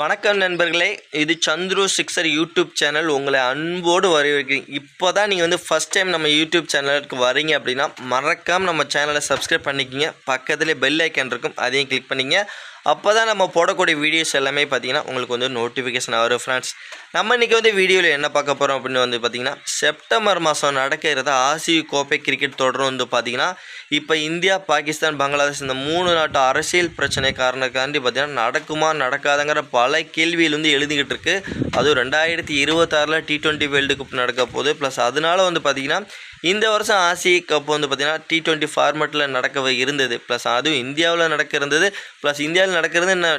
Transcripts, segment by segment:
வணக்கம் நண்பர்களே இது சந்துரு சிக்ஸர் யூடியூப் சேனல். உங்களை அன்போடு வரவேற்கிறேன். இப்போ தான் நீங்கள் வந்து ஃபஸ்ட் டைம் நம்ம யூடியூப் சேனலுக்கு வரீங்க அப்படின்னா மறக்காமல் நம்ம சேனலை சப்ஸ்கிரைப் பண்ணிக்கிங்க. பக்கத்துலேயே பெல் ஐக்கன் இருக்கும் அதையும் கிளிக் பண்ணிங்க அப்போ தான் நம்ம போடக்கூடிய வீடியோஸ் எல்லாமே பார்த்தீங்கன்னா உங்களுக்கு வந்து நோட்டிஃபிகேஷன் வரும் ஃப்ரெண்ட்ஸ் நம்ம இன்றைக்கி வந்து வீடியோவில் என்ன பார்க்க போகிறோம் அப்படின்னு வந்து பார்த்திங்கன்னா செப்டம்பர் மாதம் நடக்கிறத ஆசிய கோப்பை கிரிக்கெட் தொடர் வந்து பார்த்திங்கன்னா இப்போ இந்தியா பாகிஸ்தான் பங்களாதேஷ் இந்த மூணு நாட்டு அரசியல் பிரச்சனை காரணக்காண்டி பார்த்திங்கன்னா நடக்குமா நடக்காதங்கிற பல கேள்வியில் வந்து எழுதிக்கிட்டு இருக்குது அதுவும் ரெண்டாயிரத்தி இருபத்தாறில் டி டுவெண்ட்டி வேர்ல்டு கப் நடக்க போகுது. ப்ளஸ் அதனால் வந்து பார்த்திங்கன்னா இந்த வருஷம் ஆசிய கப் வந்து பார்த்திங்கன்னா டி டுவெண்ட்டி ஃபார்மெட்டில் நடக்க இருந்தது. ப்ளஸ் அதுவும் இந்தியாவில் நடக்க இருந்தது ப்ளஸ் இந்தியாவில் நடக்கிறது என்ன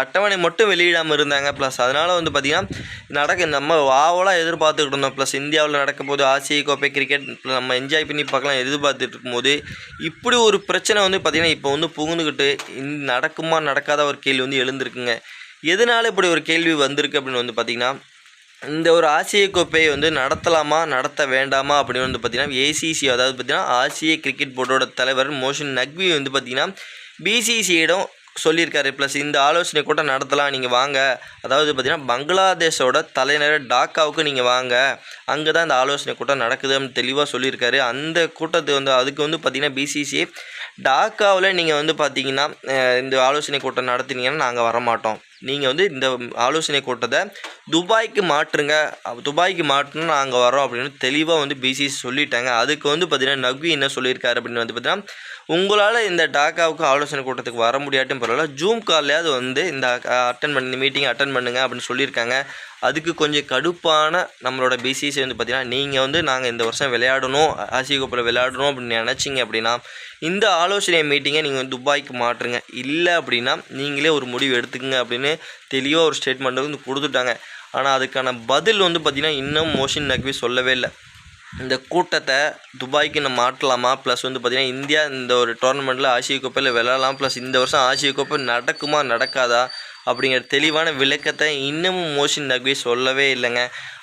அட்டவணை மட்டும் வெளியிடாமல் இருந்தாங்க. ப்ளஸ் அதனால் வந்து பார்த்திங்கன்னா நடக்க நம்ம ஆவலாக எதிர்பார்த்துக்கிட்டு இருந்தோம். ப்ளஸ் இந்தியாவில் நடக்க போது ஆசிய கோப்பை கிரிக்கெட் நம்ம என்ஜாய் பண்ணி பார்க்கலாம் எதிர்பார்த்துட்டு இருக்கும்போது இப்படி ஒரு பிரச்சனை வந்து பார்த்திங்கன்னா இப்போ வந்து புகுந்துக்கிட்டு நடக்குமா நடக்காத ஒரு கேள்வி வந்து எழுந்திருக்குங்க. எதனால் இப்படி ஒரு கேள்வி வந்திருக்கு அப்படின்னு வந்து பார்த்திங்கன்னா இந்த ஒரு ஆசிய கோப்பையை வந்து நடத்தலாமா நடத்த வேண்டாமா அப்படின்னு வந்து பார்த்திங்கன்னா ஏசிசி அதாவது பார்த்திங்கன்னா ஆசிய கிரிக்கெட் போர்டோட தலைவர் மோஷன் நக்வி வந்து பார்த்திங்கன்னா பிசிசியிடம் சொல்லியிருக்காரு. ப்ளஸ் இந்த ஆலோசனை கூட்டம் நடத்தலாம் நீங்கள் வாங்க. அதாவது பார்த்திங்கன்னா பங்களாதேஷோட தலைநகர் டாக்காவுக்கு நீங்கள் வாங்க. அங்கே தான் இந்த ஆலோசனை கூட்டம் நடக்குது அப்படின்னு தெளிவாக சொல்லியிருக்காரு. அந்த கூட்டத்தை வந்து அதுக்கு வந்து பார்த்திங்கன்னா பிசிசி டாக்காவில் நீங்கள் வந்து பார்த்தீங்கன்னா இந்த ஆலோசனை கூட்டம் நடத்தினீங்கன்னா நாங்கள் வரமாட்டோம். நீங்கள் வந்து இந்த ஆலோசனை கூட்டத்தை துபாய்க்கு மாற்றுங்க. துபாய்க்கு மாற்றணும் நாங்கள் வரோம் அப்படின்னு தெளிவாக வந்து பிசிசி சொல்லிட்டாங்க. அதுக்கு வந்து பார்த்திங்கன்னா நக்வி என்ன சொல்லியிருக்காரு அப்படின்னு வந்து பார்த்தீங்கன்னா உங்களால் இந்த டாக்காவுக்கு ஆலோசனை கூட்டத்துக்கு வர முடியாட்டும் பரவாயில்ல. ஜூம் கால்லையாவது வந்து இந்த அட்டன் பண்ணி இந்த மீட்டிங் அட்டன் பண்ணுங்க அப்படின்னு சொல்லியிருக்காங்க. அதுக்கு கொஞ்சம் கடுப்பான நம்மளோட பிசிசி வந்து பார்த்தீங்கன்னா நீங்கள் வந்து நாங்கள் இந்த வருஷம் விளையாடணும் ஆசிய கோப்பில் விளையாடணும் அப்படின்னு நினச்சிங்க அப்படின்னா இந்த ஆலோசனை மீட்டிங்கை நீங்கள் வந்து துபாய்க்கு மாற்றுங்க. இல்லை அப்படின்னா நீங்களே ஒரு முடிவு எடுத்துக்கங்க அப்படின்னு தெளிவாக ஒரு ஸ்டேட்மெண்ட் வந்து கொடுத்துட்டாங்க. ஆனால் அதுக்கான பதில் வந்து பார்த்திங்கன்னா இன்னும் மோஷின் நக்வி சொல்லவே இல்லை. இந்த கூட்டத்தை துபாய்க்கு நம்ம மாட்டலாமா ப்ளஸ் வந்து பார்த்திங்கன்னா இந்தியா இந்த ஒரு டோர்னமெண்ட்டில் ஆசிய கோப்பையில் விளையாடலாம். ப்ளஸ் இந்த வருஷம் ஆசிய கோப்பை நடக்குமா நடக்காதா? அப்படிங்கிற தெளிவான விளக்கத்தை இன்னமும் மோஷின் நக்வி சொல்லவே இல்லைங்க.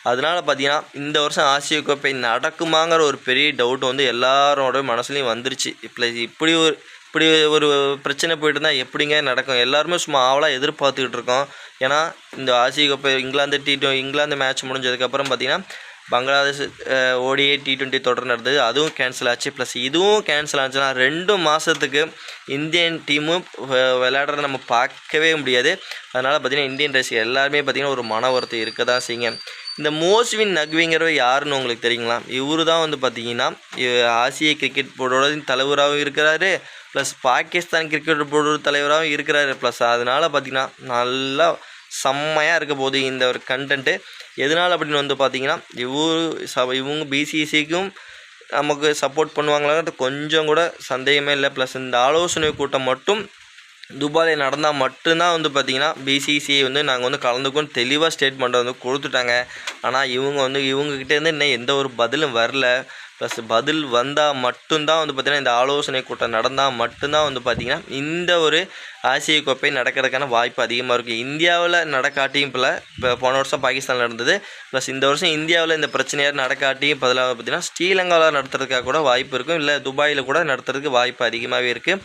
அதனால் பார்த்தீங்கன்னா இந்த வருஷம் ஆசிய கோப்பை நடக்குமாங்கிற ஒரு பெரிய டவுட் வந்து எல்லாரோட மனசுலையும் வந்துருச்சு. இப்போ இப்படி ஒரு இப்படி ஒரு பிரச்சனை போயிட்டு இருந்தால் எப்படிங்க நடக்கும்? எல்லாருமே சும்மா ஆவலாக எதிர்பார்த்துக்கிட்டு இருக்கோம். ஏன்னா இந்த ஆசிய கோப்பை இங்கிலாந்து டி இங்கிலாந்து மேட்ச் முடிஞ்சதுக்கப்புறம் பார்த்தீங்கன்னா பங்களாதேஷ் ஓடிஏ டி டுவெண்ட்டி தொடர் நடந்தது அதுவும் கேன்சல் ஆச்சு. ப்ளஸ் இதுவும் கேன்சல் ஆச்சுன்னா ரெண்டு மாதத்துக்கு இந்தியன் டீமும் விளையாடுறத நம்ம பார்க்கவே முடியாது. அதனால் பார்த்திங்கன்னா இந்தியன் ரசிகர் எல்லாருமே பார்த்திங்கன்னா ஒரு மன ஒருத்தர் இருக்க தான் செய்யுங்க. இந்த மோஸ்வின் நக்விங்கிறவர் யாருன்னு உங்களுக்கு தெரியுங்களா? இவரு தான் வந்து பார்த்தீங்கன்னா ஆசிய கிரிக்கெட் போர்டோட தலைவராகவும் இருக்கிறாரு. ப்ளஸ் பாகிஸ்தான் கிரிக்கெட் போர்டோட தலைவராகவும் இருக்கிறாரு. ப்ளஸ் அதனால் பார்த்திங்கன்னா நல்லா செம்மையாக இருக்க போகுது இந்த ஒரு கண்டென்ட்டு எதனால் அப்படின்னு வந்து பார்த்தீங்கன்னா இவரு ச இவங்க பிசிசிக்கும் நமக்கு சப்போர்ட் பண்ணுவாங்களாங்கிறது கொஞ்சம் கூட சந்தேகமே இல்லை. ப்ளஸ் இந்த ஆலோசனை கூட்டம் மட்டும் துபாயில் நடந்தால் மட்டும்தான் வந்து பார்த்திங்கன்னா பிசிசிஐ வந்து நாங்கள் வந்து கலந்துக்கோன்னு தெளிவாக ஸ்டேட்மெண்ட்டை வந்து கொடுத்துட்டாங்க. ஆனால் இவங்க வந்து இவங்ககிட்டேருந்து இன்னும் எந்த ஒரு பதிலும் வரல. ப்ளஸ் பதில் வந்தால் மட்டும்தான் வந்து பார்த்திங்கன்னா இந்த ஆலோசனை கூட்டம் நடந்தால் மட்டும்தான் வந்து பார்த்திங்கன்னா இந்த ஒரு ஆசிய கோப்பை நடக்கிறதுக்கான வாய்ப்பு அதிகமாக இருக்குது இந்தியாவில் நடக்காட்டியும் இப்போ இப்போ போன வருஷம் பாகிஸ்தானில் நடந்தது. ப்ளஸ் இந்த வருஷம் இந்தியாவில் இந்த பிரச்சனையாக நடக்காட்டியும் பதிலாக பார்த்திங்கன்னா ஸ்ரீலங்காவில் நடத்துறதுக்காக கூட வாய்ப்பு இருக்கும். இல்லை துபாயில் கூட நடத்துறதுக்கு வாய்ப்பு அதிகமாகவே இருக்குது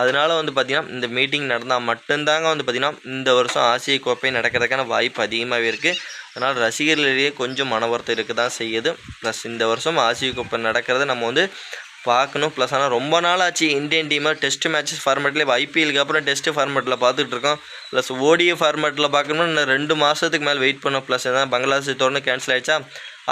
அதனால வந்து பார்த்திங்கன்னா இந்த மீட்டிங் நடந்தால் மட்டும்தாங்க வந்து பார்த்திங்கன்னா இந்த வருஷம் ஆசிய கோப்பை நடக்கிறதுக்கான வாய்ப்பு அதிகமாகவே இருக்குது அதனால் ரசிகர்களிடையே கொஞ்சம் மன வருத்தம் இருக்க தான் செய்யுது. ப்ளஸ் இந்த வருஷம் ஆசிய கோப்பை நடக்கிறத. நம்ம வந்து பார்க்கணும். ப்ளஸ் ஆனால் ரொம்ப நாள் ஆச்சு இந்தியன் டீமாக டெஸ்ட் மேட்சஸ் ஃபார்மேட்லேயே ஐபிஎலுக்கு அப்புறம் டெஸ்ட் ஃபார்மேட்டில் பார்த்துட்டு இருக்கோம். ப்ளஸ் ஓடிஏ ஃபார்மேட்டில் பார்க்கணும்னா இன்னும் ரெண்டு மாதத்துக்கு மேலே வெயிட் பண்ணோம். ப்ளஸ் எதாவது பங்களாதேஷ் தொடர்ந்து கேன்சல் ஆயிடுச்சா?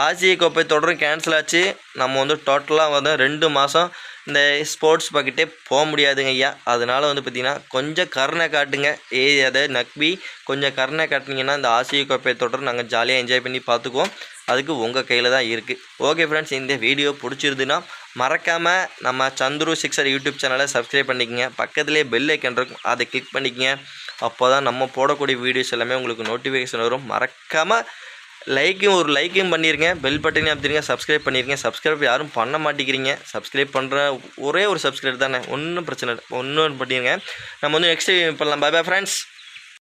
ஆசிய கோப்பை தொடரும் கேன்சல் ஆச்சு. நம்ம வந்து டோட்டலாக வந்து ரெண்டு மாதம் இந்த ஸ்போர்ட்ஸ் பக்கெட்டே போக முடியாதுங்க ஐயா. அதனால் வந்து பார்த்திங்கன்னா கொஞ்சம் கருணை காட்டுங்க. ஏ அதை நக்பி கொஞ்சம் கருணை காட்டினீங்கன்னா இந்த ஆசிய கோப்பை தொடர் நாங்கள் ஜாலியாக என்ஜாய் பண்ணி பார்த்துக்குவோம். அதுக்கு உங்கள் கையில் தான் இருக்குது ஓகே ஃப்ரெண்ட்ஸ் இந்த வீடியோ பிடிச்சிருந்துன்னா மறக்காமல் நம்ம சந்துரு சிக்ஸர் யூடியூப் சேனலை சப்ஸ்கிரைப் பண்ணிக்கங்க. பக்கத்துலேயே பெல் ஐக்கன் இருக்கும். அதை கிளிக் பண்ணிக்கங்க. அப்போ தான் நம்ம போடக்கூடிய வீடியோஸ் எல்லாமே உங்களுக்கு நோட்டிஃபிகேஷன் வரும். மறக்காமல் லைக்கும் ஒரு லைக்கும் பண்ணிடுங்க பெல் பட்டனையும் அமைத்திருங்க. சப்ஸ்கிரைப் பண்ணிருங்க. சப்ஸ்கிரைப் யாரும் பண்ண மாட்டேங்கிறீங்க. சப்ஸ்கிரைப் பண்ணுற ஒரே ஒரு சப்ஸ்கிரைப் தானே. ஒன்றும் பிரச்சனை இல்லை. ஒன்றும் பண்ணிடுங்க நம்ம வந்து நெக்ஸ்ட் பண்ணலாம். By bye friends